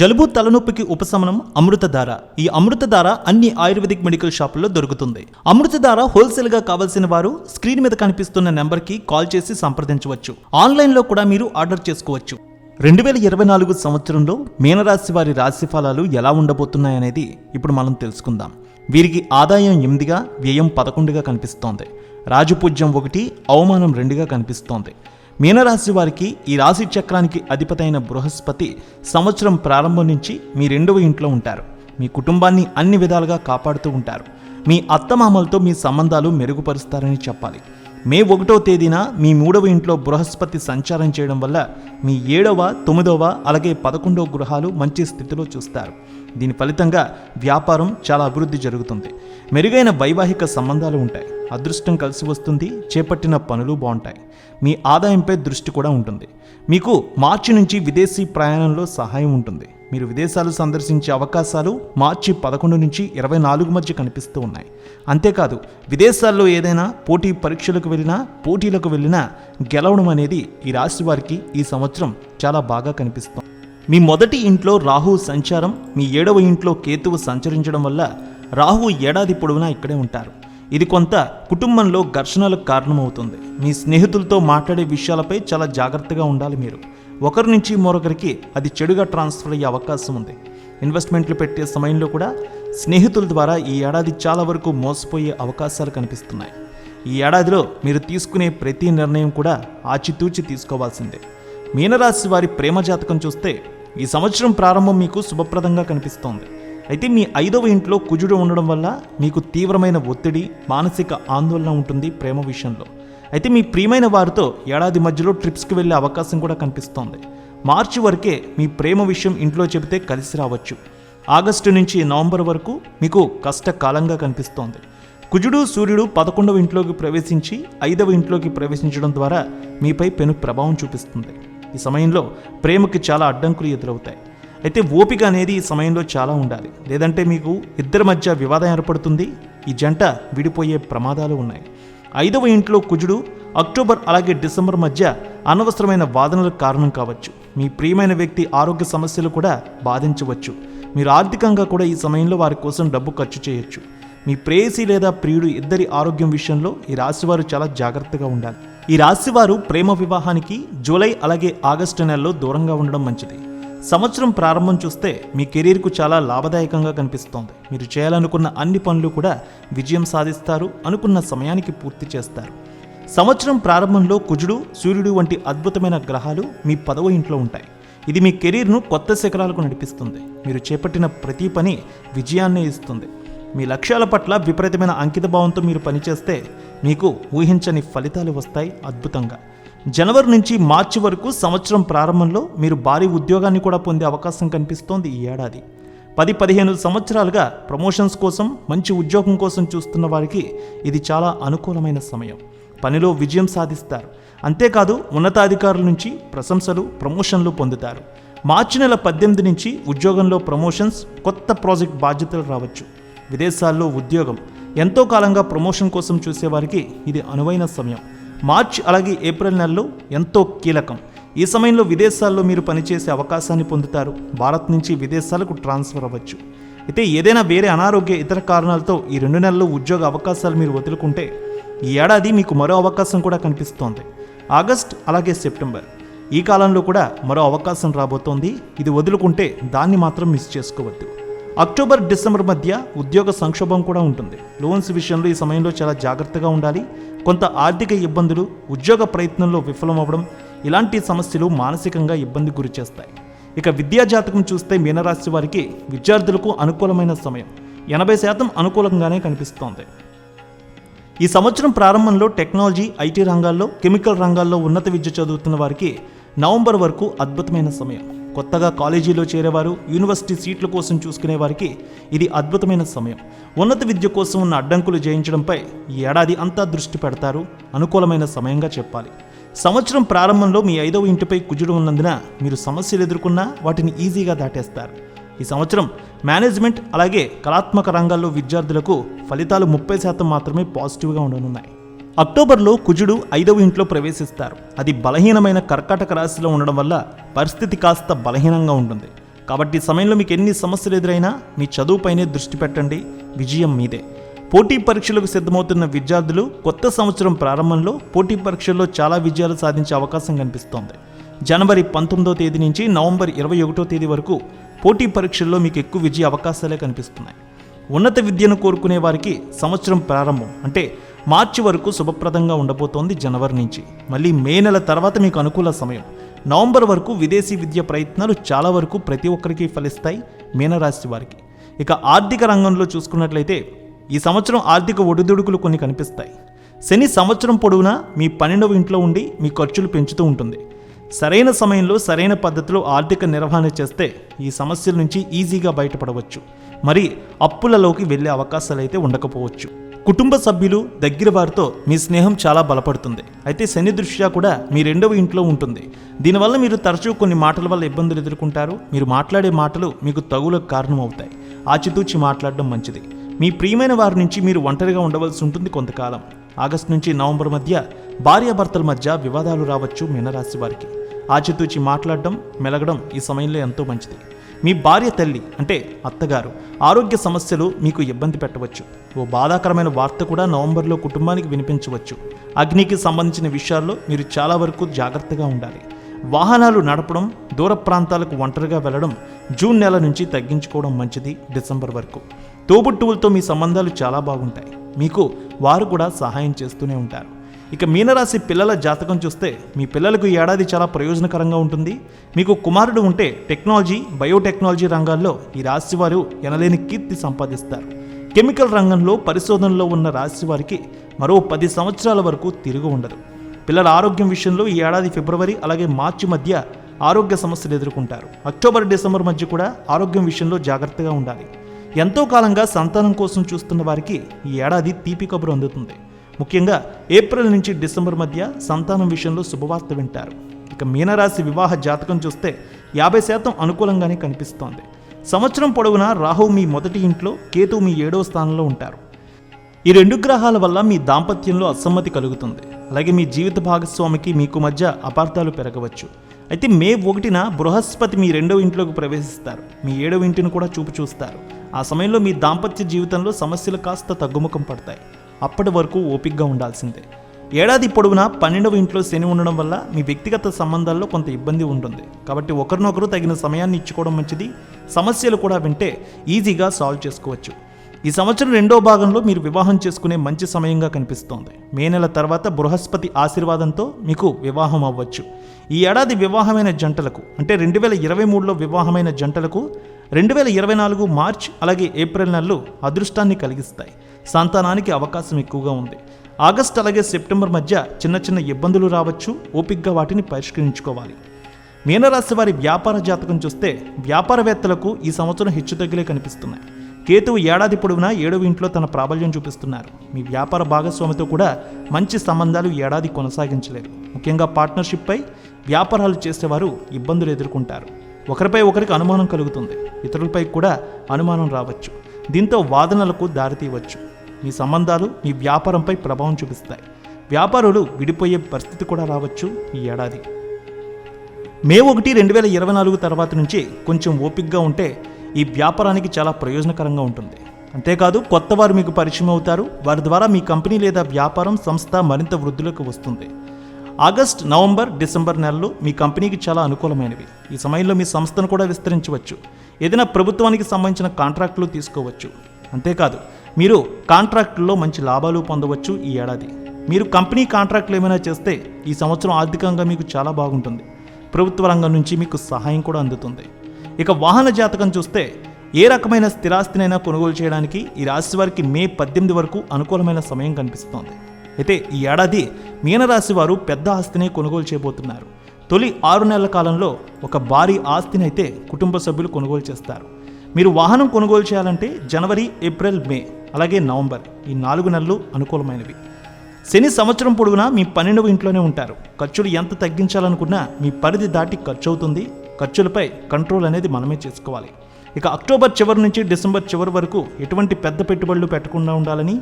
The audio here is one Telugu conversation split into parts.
జలుబు తలనొప్పికి ఉపశమనం అమృతధార. ఈ అమృతధార అన్ని ఆయుర్వేదిక్ మెడికల్ షాపుల్లో దొరుకుతుంది. అమృతధార హోల్సేల్గా కావాల్సిన వారు స్క్రీన్ మీద కనిపిస్తున్న నెంబర్కి కాల్ చేసి సంప్రదించవచ్చు. ఆన్లైన్లో కూడా మీరు ఆర్డర్ చేసుకోవచ్చు. రెండు వేల ఇరవై నాలుగు సంవత్సరంలో మీనరాశి వారి రాశి ఫలాలు ఎలా ఉండబోతున్నాయనేది ఇప్పుడు మనం తెలుసుకుందాం. వీరికి ఆదాయం ఎనిమిదిగా వ్యయం పదకొండుగా కనిపిస్తోంది. రాజపూజ్యం ఒకటి అవమానం రెండుగా కనిపిస్తోంది. మీనరాశి వారికి ఈ రాశి చక్రానికి అధిపతైన బృహస్పతి సంవత్సరం ప్రారంభం నుంచి మీ రెండవ ఇంట్లో ఉంటారు. మీ కుటుంబాన్ని అన్ని విధాలుగా కాపాడుతూ ఉంటారు. మీ అత్తమామలతో మీ సంబంధాలు మెరుగుపరుస్తారని చెప్పాలి. మే ఒకటో తేదీన మీ మూడవ ఇంట్లో బృహస్పతి సంచారం చేయడం వల్ల మీ ఏడవ తొమ్మిదవ అలాగే పదకొండవ గృహాలు మంచి స్థితిలో చూస్తారు. దీని ఫలితంగా వ్యాపారం చాలా అభివృద్ధి జరుగుతుంది. మెరుగైన వైవాహిక సంబంధాలు ఉంటాయి. అదృష్టం కలిసి వస్తుంది చేపట్టిన పనులు బాగుంటాయి. మీ ఆదాయంపై దృష్టి కూడా ఉంటుంది. మీకు మార్చి నుంచి విదేశీ ప్రయాణంలో సహాయం ఉంటుంది. మీరు విదేశాలు సందర్శించే అవకాశాలు మార్చి పదకొండు నుంచి ఇరవై నాలుగు మధ్య కనిపిస్తూ ఉన్నాయి. అంతేకాదు విదేశాల్లో ఏదైనా పోటీ పరీక్షలకు వెళ్ళినా పోటీలకు వెళ్ళినా గెలవడం అనేది ఈ రాశి వారికి ఈ సంవత్సరం చాలా బాగా కనిపిస్తుంది. మీ మొదటి ఇంట్లో రాహు సంచారం మీ ఏడవ ఇంట్లో కేతువు సంచరించడం వల్ల రాహు ఏడాది పొడవునా ఇక్కడే ఉంటారు. ఇది కొంత కుటుంబంలో ఘర్షణలకు కారణమవుతుంది. మీ స్నేహితులతో మాట్లాడే విషయాలపై చాలా జాగ్రత్తగా ఉండాలి మీరు. ఒకరి నుంచి మరొకరికి అది చెడుగా ట్రాన్స్ఫర్ అయ్యే అవకాశం ఉంది. ఇన్వెస్ట్మెంట్లు పెట్టే సమయంలో కూడా స్నేహితుల ద్వారా ఈ ఏడాది చాలా వరకు మోసపోయే అవకాశాలు కనిపిస్తున్నాయి. ఈ ఏడాదిలో మీరు తీసుకునే ప్రతి నిర్ణయం కూడా ఆచితూచి తీసుకోవాల్సిందే. మీనరాశి వారి ప్రేమ జాతకం చూస్తే ఈ సంవత్సరం ప్రారంభం మీకు శుభప్రదంగా కనిపిస్తోంది. అయితే మీ ఐదవ ఇంట్లో కుజుడు ఉండడం వల్ల మీకు తీవ్రమైన ఒత్తిడి మానసిక ఆందోళన ఉంటుంది ప్రేమ విషయంలో. అయితే మీ ప్రియమైన వారితో ఏడాది మధ్యలో ట్రిప్స్కి వెళ్ళే అవకాశం కూడా కనిపిస్తోంది. మార్చి వరకే మీ ప్రేమ విషయం ఇంట్లో చెబితే కలిసి రావచ్చు. ఆగస్టు నుంచి నవంబర్ వరకు మీకు కష్టకాలంగా కనిపిస్తోంది. కుజుడు సూర్యుడు పదకొండవ ఇంట్లోకి ప్రవేశించి ఐదవ ఇంట్లోకి ప్రవేశించడం ద్వారా మీపై పెను ప్రభావం చూపిస్తుంది. ఈ సమయంలో ప్రేమకి చాలా అడ్డంకులు ఎదురవుతాయి. అయితే ఓపిక అనేది ఈ సమయంలో చాలా ఉండాలి. లేదంటే మీకు ఇద్దరి మధ్య వివాదం ఏర్పడుతుంది. ఈ జంట విడిపోయే ప్రమాదాలు ఉన్నాయి. ఐదవ ఇంట్లో కుజుడు అక్టోబర్ అలాగే డిసెంబర్ మధ్య అనవసరమైన వాదనలకు కారణం కావచ్చు. మీ ప్రియమైన వ్యక్తి ఆరోగ్య సమస్యలు కూడా బాధించవచ్చు. మీరు ఆర్థికంగా కూడా ఈ సమయంలో వారి కోసం డబ్బు ఖర్చు చేయొచ్చు. మీ ప్రేయసి లేదా ప్రియుడు ఇద్దరి ఆరోగ్యం విషయంలో ఈ రాశివారు చాలా జాగ్రత్తగా ఉండాలి. ఈ రాశివారు ప్రేమ వివాహానికి జూలై అలాగే ఆగస్టు నెలలో దూరంగా ఉండడం మంచిది. సంవత్సరం ప్రారంభం చూస్తే మీ కెరీర్కు చాలా లాభదాయకంగా కనిపిస్తోంది. మీరు చేయాలనుకున్న అన్ని పనులు కూడా విజయం సాధిస్తారు అనుకున్న సమయానికి పూర్తి చేస్తారు. సంవత్సరం ప్రారంభంలో కుజుడు సూర్యుడు వంటి అద్భుతమైన గ్రహాలు మీ పదవ ఇంట్లో ఉంటాయి. ఇది మీ కెరీర్ను కొత్త శిఖరాలకు నడిపిస్తుంది. మీరు చేపట్టిన ప్రతి పని విజయాన్నే ఇస్తుంది. మీ లక్ష్యాల పట్ల విపరీతమైన అంకితభావంతో మీరు పనిచేస్తే మీకు ఊహించని ఫలితాలు వస్తాయి అద్భుతంగా. జనవరి నుంచి మార్చి వరకు సంవత్సరం ప్రారంభంలో మీరు భారీ ఉద్యోగాన్ని కూడా పొందే అవకాశం కనిపిస్తోంది ఈ ఏడాది. పది పదిహేను సంవత్సరాలుగా ప్రమోషన్స్ కోసం మంచి ఉద్యోగం కోసం చూస్తున్న వారికి ఇది చాలా అనుకూలమైన సమయం. పనిలో విజయం సాధిస్తారు. అంతేకాదు ఉన్నతాధికారుల నుంచి ప్రశంసలు ప్రమోషన్లు పొందుతారు. మార్చి నెల పద్దెనిమిది నుంచి ఉద్యోగంలో ప్రమోషన్స్ కొత్త ప్రాజెక్ట్ బాధ్యతలు రావచ్చు. విదేశాల్లో ఉద్యోగం. ఎంతో కాలంగా ప్రమోషన్ కోసం చూసేవారికి ఇది అనువైన సమయం. మార్చ్ అలాగే ఏప్రిల్ నెలలో ఎంతో కీలకం. ఈ సమయంలో విదేశాల్లో మీరు పనిచేసే అవకాశాన్ని పొందుతారు. భారత్ నుంచి విదేశాలకు ట్రాన్స్ఫర్ అవ్వచ్చు. అయితే ఏదైనా వేరే అనారోగ్య ఇతర కారణాలతో ఈ రెండు నెలల్లో ఉద్యోగ అవకాశాలు మీరు వదులుకుంటే ఈ ఏడాది మీకు మరో అవకాశం కూడా కనిపిస్తోంది. ఆగస్ట్ అలాగే సెప్టెంబర్. ఈ కాలంలో కూడా మరో అవకాశం రాబోతోంది. ఇది వదులుకుంటే దాన్ని మాత్రం మిస్ చేసుకోవద్దు. అక్టోబర్ డిసెంబర్ మధ్య ఉద్యోగ సంక్షోభం కూడా ఉంటుంది. లోన్స్ విషయంలో ఈ సమయంలో చాలా జాగ్రత్తగా ఉండాలి. కొంత ఆర్థిక ఇబ్బందులు ఉద్యోగ ప్రయత్నంలో విఫలమవ్వడం ఇలాంటి సమస్యలు మానసికంగా ఇబ్బంది గురి చేస్తాయి. ఇక విద్యా జాతకం చూస్తే మీనరాశి వారికి విద్యార్థులకు అనుకూలమైన సమయం. ఎనభై శాతం అనుకూలంగానే కనిపిస్తోంది. ఈ సంవత్సరం ప్రారంభంలో టెక్నాలజీ ఐటీ రంగాల్లో కెమికల్ రంగాల్లో ఉన్నత విద్య చదువుతున్న వారికి నవంబర్ వరకు అద్భుతమైన సమయం. కొత్తగా కాలేజీలో చేరేవారు యూనివర్సిటీ సీట్ల కోసం చూసుకునే వారికి ఇది అద్భుతమైన సమయం. ఉన్నత విద్య కోసం ఉన్న అడ్డంకులు జయించడంపై ఈ ఏడాది అంతా దృష్టి పెడతారు అనుకూలమైన సమయంగా చెప్పాలి. సంవత్సరం ప్రారంభంలో మీ ఐదవ ఇంటిపై కుజుడు ఉన్నందున మీరు సమస్యలు ఎదుర్కొన్నా వాటిని ఈజీగా దాటేస్తారు. ఈ సంవత్సరం మేనేజ్మెంట్ అలాగే కళాత్మక రంగాల్లో విద్యార్థులకు ఫలితాలు ముప్పై శాతం మాత్రమే పాజిటివ్గా ఉండనున్నాయి. అక్టోబర్లో కుజుడు ఐదవ ఇంట్లో ప్రవేశిస్తారు. అది బలహీనమైన కర్కాటక రాశిలో ఉండడం వల్ల పరిస్థితి కాస్త బలహీనంగా ఉంటుంది. కాబట్టి ఈ సమయంలో మీకు ఎన్ని సమస్యలు ఎదురైనా మీ చదువుపైనే దృష్టి పెట్టండి. విజయం మీదే. పోటీ పరీక్షలకు సిద్ధమవుతున్న విద్యార్థులు కొత్త సంవత్సరం ప్రారంభంలో పోటీ పరీక్షల్లో చాలా విజయాలు సాధించే అవకాశం కనిపిస్తోంది. జనవరి పంతొమ్మిదో తేదీ నుంచి నవంబర్ ఇరవై ఒకటో తేదీ వరకు పోటీ పరీక్షల్లో మీకు ఎక్కువ విజయ అవకాశాలే కనిపిస్తున్నాయి. ఉన్నత విద్యను కోరుకునే వారికి సంవత్సరం ప్రారంభం అంటే మార్చి వరకు శుభప్రదంగా ఉండబోతోంది జనవరి నుంచి. మళ్ళీ మే నెల తర్వాత మీకు అనుకూల సమయం. నవంబర్ వరకు విదేశీ విద్య ప్రయత్నాలు చాలా వరకు ప్రతి ఒక్కరికి ఫలిస్తాయి మీనరాశి వారికి. ఇక ఆర్థిక రంగంలో చూసుకున్నట్లయితే ఈ సంవత్సరం ఆర్థిక ఒడిదుడుకులు కొన్ని కనిపిస్తాయి. శని సంవత్సరం పొడవునా మీ పన్నెండవ ఇంట్లో ఉండి మీ ఖర్చులు పెంచుతూ ఉంటుంది. సరైన సమయంలో సరైన పద్ధతిలో ఆర్థిక నిర్వహణ చేస్తే ఈ సమస్యల నుంచి ఈజీగా బయటపడవచ్చు. మరి అప్పులలోకి వెళ్ళే అవకాశాలు అయితే ఉండకపోవచ్చు. కుటుంబ సభ్యులు దగ్గర వారితో మీ స్నేహం చాలా బలపడుతుంది. అయితే శని దృష్ట్యా కూడా మీ రెండవ ఇంట్లో ఉంటుంది. దీనివల్ల మీరు తరచూ కొన్ని మాటల వల్ల ఇబ్బందులు ఎదుర్కొంటారు. మీరు మాట్లాడే మాటలు మీకు తగులకు కారణం అవుతాయి ఆచితూచి మాట్లాడడం మంచిది. మీ ప్రియమైన వారి నుంచి మీరు ఒంటరిగా ఉండవలసి ఉంటుంది కొంతకాలం. ఆగస్టు నుంచి నవంబర్ మధ్య భార్యాభర్తల మధ్య వివాదాలు రావచ్చు మీనరాశి వారికి. ఆచితూచి మాట్లాడడం మెలగడం ఈ సమయంలో ఎంతో మంచిది. మీ భార్య తల్లి అంటే అత్తగారు ఆరోగ్య సమస్యలు మీకు ఇబ్బంది పెట్టవచ్చు. ఓ బాధాకరమైన వార్త కూడా నవంబర్లో కుటుంబానికి వినిపించవచ్చు. అగ్నికి సంబంధించిన విషయాల్లో మీరు చాలా వరకు జాగ్రత్తగా ఉండాలి. వాహనాలు నడపడం దూర ప్రాంతాలకు ఒంటరిగా వెళ్ళడం జూన్ నెల నుంచి తగ్గించుకోవడం మంచిది డిసెంబర్ వరకు. తోబుట్టువులతో మీ సంబంధాలు చాలా బాగుంటాయి. మీకు వారు కూడా సహాయం చేస్తూనే ఉంటారు. ఇక మీనరాశి పిల్లల జాతకం చూస్తే మీ పిల్లలకు ఏడాది చాలా ప్రయోజనకరంగా ఉంటుంది. మీకు కుమారుడు ఉంటే టెక్నాలజీ బయోటెక్నాలజీ రంగాల్లో ఈ రాశి వారు ఎనలేని కీర్తి సంపాదిస్తారు. కెమికల్ రంగంలో పరిశోధనలో ఉన్న రాశి వారికి మరో పది సంవత్సరాల వరకు తిరుగు ఉండదు. పిల్లల ఆరోగ్యం విషయంలో ఈ ఏడాది ఫిబ్రవరి అలాగే మార్చి మధ్య ఆరోగ్య సమస్యలు ఎదుర్కొంటారు. అక్టోబర్ డిసెంబర్ మధ్య కూడా ఆరోగ్యం విషయంలో జాగ్రత్తగా ఉండాలి. ఎంతో కాలంగా సంతానం కోసం చూస్తున్న వారికి ఈ ఏడాది తీపి కబురు అందుతుంది. ముఖ్యంగా ఏప్రిల్ నుంచి డిసెంబర్ మధ్య సంతానం విషయంలో శుభవార్త వింటారు. ఇక మీనరాశి వివాహ జాతకం చూస్తే యాభై శాతం అనుకూలంగానే కనిపిస్తోంది. సంవత్సరం పొడవునా రాహు మీ మొదటి ఇంట్లో కేతు మీ ఏడవ స్థానంలో ఉంటారు. ఈ రెండు గ్రహాల వల్ల మీ దాంపత్యంలో అసమ్మతి కలుగుతుంది. అలాగే మీ జీవిత భాగస్వామికి మీకు మధ్య అపార్థాలు పెరగవచ్చు. అయితే మే ఒకటిన బృహస్పతి మీ రెండవ ఇంట్లోకి ప్రవేశిస్తారు. మీ ఏడవ ఇంటిని కూడా చూపు చూస్తారు. ఆ సమయంలో మీ దాంపత్య జీవితంలో సమస్యలు కాస్త తగ్గుముఖం పడతాయి. అప్పటి వరకు ఓపిక్గా ఉండాల్సిందే. ఏడాది పొడవునా పన్నెండవ ఇంట్లో శని ఉండడం వల్ల మీ వ్యక్తిగత సంబంధాల్లో కొంత ఇబ్బంది ఉంటుంది. కాబట్టి ఒకరినొకరు తగిన సమయాన్ని ఇచ్చుకోవడం మంచిది. సమస్యలు కూడా వింటే ఈజీగా సాల్వ్ చేసుకోవచ్చు. ఈ సంవత్సరం రెండో భాగంలో మీరు వివాహం చేసుకునే మంచి సమయంగా కనిపిస్తోంది. మే నెల తర్వాత బృహస్పతి ఆశీర్వాదంతో మీకు వివాహం అవ్వచ్చు. ఈ ఏడాది వివాహమైన జంటలకు అంటే రెండు వేల ఇరవై మూడులో వివాహమైన జంటలకు రెండు వేల ఇరవై నాలుగు మార్చ్ అలాగే ఏప్రిల్ నెలలు అదృష్టాన్ని కలిగిస్తాయి. సంతానానికి అవకాశం ఎక్కువగా ఉంది. ఆగస్ట్ అలాగే సెప్టెంబర్ మధ్య చిన్న చిన్న ఇబ్బందులు రావచ్చు. ఓపిక్గా వాటిని పరిష్కరించుకోవాలి. మీనరాశి వారి వ్యాపార జాతకం చూస్తే వ్యాపారవేత్తలకు ఈ సంవత్సరం హెచ్చుతగ్గులే కనిపిస్తున్నాయి. కేతువు ఏడాది పొడవునా ఏడవ ఇంట్లో తన ప్రాబల్యం చూపిస్తున్నారు. మీ వ్యాపార భాగస్వామితో కూడా మంచి సంబంధాలు ఏడాది కొనసాగించలేరు. ముఖ్యంగా పార్ట్నర్షిప్పై వ్యాపారాలు చేసేవారు ఇబ్బందులు ఎదుర్కొంటారు. ఒకరిపై ఒకరికి అనుమానం కలుగుతుంది. ఇతరులపై కూడా అనుమానం రావచ్చు. దీంతో వాదనలకు దారితీయవచ్చు. మీ సంబంధాలు మీ వ్యాపారంపై ప్రభావం చూపిస్తాయి. వ్యాపారులు విడిపోయే పరిస్థితి కూడా రావచ్చు ఈ ఏడాది. మే ఒకటి రెండు వేల ఇరవై నాలుగు తర్వాత నుంచి కొంచెం ఓపిక్గా ఉంటే ఈ వ్యాపారానికి చాలా ప్రయోజనకరంగా ఉంటుంది. అంతేకాదు కొత్త వారు మీకు పరిచయం అవుతారు. వారి ద్వారా మీ కంపెనీ లేదా వ్యాపారం సంస్థ మరింత వృద్ధిలోకి వస్తుంది. ఆగస్ట్ నవంబర్ డిసెంబర్ నెలలు మీ కంపెనీకి చాలా అనుకూలమైనవి. ఈ సమయంలో మీ సంస్థను కూడా విస్తరించవచ్చు. ఏదైనా ప్రభుత్వానికి సంబంధించిన కాంట్రాక్టులు తీసుకోవచ్చు. అంతేకాదు మీరు కాంట్రాక్టుల్లో మంచి లాభాలు పొందవచ్చు ఈ ఏడాది. మీరు కంపెనీ కాంట్రాక్టులు ఏమైనా చేస్తే ఈ సంవత్సరం ఆర్థికంగా మీకు చాలా బాగుంటుంది. ప్రభుత్వ రంగం నుంచి మీకు సహాయం కూడా అందుతుంది. ఇక వాహన జాతకం చూస్తే ఏ రకమైన స్థిరాస్తినైనా కొనుగోలు చేయడానికి ఈ రాశి వారికి మే పద్దెనిమిది వరకు అనుకూలమైన సమయం కనిపిస్తోంది. అయితే ఈ ఏడాది మీనరాశి వారు పెద్ద ఆస్తిని కొనుగోలు చేయబోతున్నారు. తొలి ఆరు నెలల కాలంలో ఒక భారీ ఆస్తిని అయితే కుటుంబ సభ్యులు కొనుగోలు చేస్తారు. మీరు వాహనం కొనుగోలు చేయాలంటే జనవరి ఏప్రిల్ మే అలాగే నవంబర్ ఈ నాలుగు నెలలు అనుకూలమైనవి. శని సంవత్సరం పొడుగునా మీ పన్నెండవ ఇంట్లోనే ఉంటారు. ఖర్చులు ఎంత తగ్గించాలనుకున్నా మీ పరిధి దాటి ఖర్చు అవుతుంది ఖర్చులపై కంట్రోల్ అనేది మనమే చేసుకోవాలి. ఇక అక్టోబర్ చివరి నుంచి డిసెంబర్ చివరి వరకు ఎటువంటి పెద్ద పెట్టుబడులు పెట్టకుండా ఉండాలని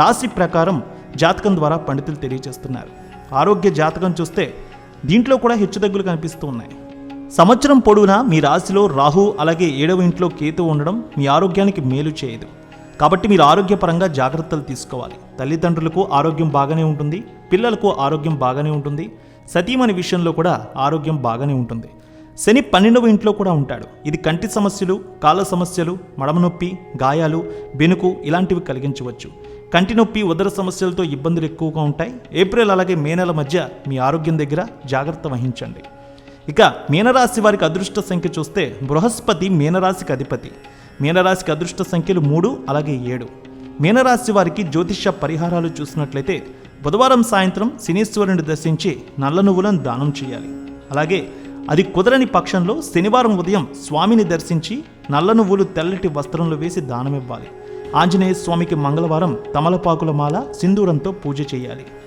రాశి ప్రకారం జాతకం ద్వారా పండితులు తెలియజేస్తున్నారు. ఆరోగ్య జాతకం చూస్తే దీంట్లో కూడా హెచ్చుతగ్గులు కనిపిస్తూ ఉన్నాయి. సంవత్సరం పొడవునా మీ రాశిలో రాహు అలాగే ఏడవ ఇంట్లో కేతు ఉండడం మీ ఆరోగ్యానికి మేలు చేయదు. కాబట్టి మీరు ఆరోగ్యపరంగా జాగ్రత్తలు తీసుకోవాలి. తల్లిదండ్రులకు ఆరోగ్యం బాగానే ఉంటుంది పిల్లలకు ఆరోగ్యం బాగానే ఉంటుంది సతీమణి విషయంలో కూడా ఆరోగ్యం బాగానే ఉంటుంది. శని పన్నెండవ ఇంట్లో కూడా ఉంటాడు. ఇది కంటి సమస్యలు కాళ్ళ సమస్యలు మడమ నొప్పి గాయాలు బెనుకు ఇలాంటివి కలిగించవచ్చు. కంటి నొప్పి ఉదర సమస్యలతో ఇబ్బందులు ఎక్కువగా ఉంటాయి. ఏప్రిల్ అలాగే మే నెల మధ్య మీ ఆరోగ్యం దగ్గర జాగ్రత్త వహించండి. ఇక మీనరాశి వారికి అదృష్ట సంఖ్య చూస్తే బృహస్పతి మీనరాశికి అధిపతి. మీనరాశికి అదృష్ట సంఖ్యలు మూడు అలాగే ఏడు. మీనరాశి వారికి జ్యోతిష్య పరిహారాలు చూసినట్లయితే బుధవారం సాయంత్రం శనీశ్వరుని దర్శించి నల్ల నువ్వులను దానం చేయాలి. అలాగే అది కుదరని పక్షంలో శనివారం ఉదయం స్వామిని దర్శించి నల్ల నువ్వులు తెల్లటి వస్త్రంలో వేసి దానమివ్వాలి. ఆంజనేయ స్వామికి మంగళవారం తమలపాకుల మాల సింధూరంతో పూజ చేయాలి.